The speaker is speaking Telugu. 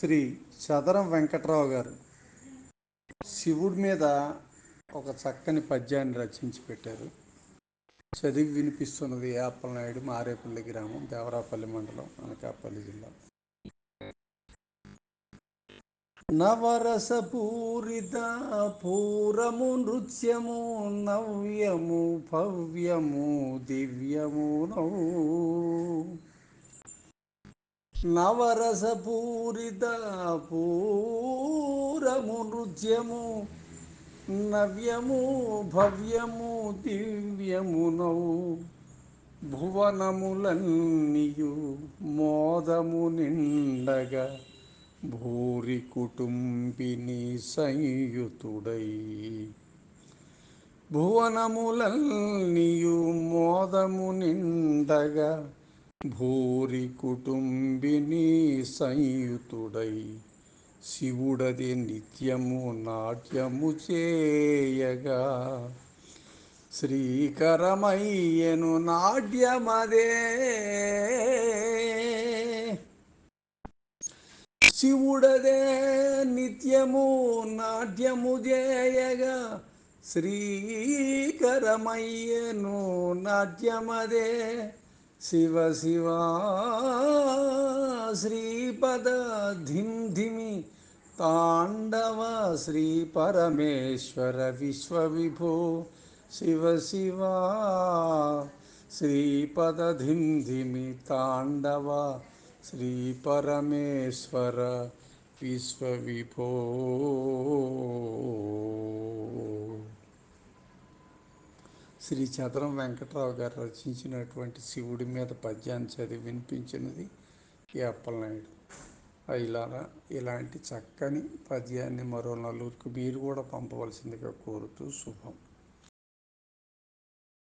శ్రీ చదరం వెంకట్రావు గారు శివుడి మీద ఒక చక్కని పద్యాన్ని రచించి పెట్టారు. చదివి వినిపిస్తున్నది నాయుడు మారేపల్లి గ్రామం దేవరాపల్లి మండలం అనకాపల్లి జిల్లా. నవరసపూరిత పూరము నృత్యము నవ్యము భవ్యము దివ్యము నవ్వు. నవరసపూరిత పూరము నృత్యము నవ్యము భవ్యము దివ్యమునౌ భువనములన్నీయు మోదము నిండగా భూరి కుటుంబిని సంయుతుడై. భువనములన్నీయు మోదము నిండగా భూరి కుటుంబిని సంయుతుడై శివుడది నిత్యము నాట్యము చేయగా. శ్రీకరమయ్యను నాట్యమదే. శివుడదే నిత్యము నాట్యము చేయగా. శ్రీకరమయ్యను నాట్యమదే. शिव शिवा श्रीपद धिम धिमि परमेश्वर विश्व विश्वविभो शिव शिवा श्रीपद धिम धिमि परमेश्वर विश्व विश्वविभो। శ్రీ చదరం వెంకట్రావు గారు రచించినటువంటి శివుడి మీద పద్యాన్ని చదివి వినిపించినది ఈ అప్పలనాయుడు ఇలా ఇలాంటి చక్కని పద్యాన్ని మరో నలుగురికి మీరు కూడా పంపవలసిందిగా కోరుతూ శుభం.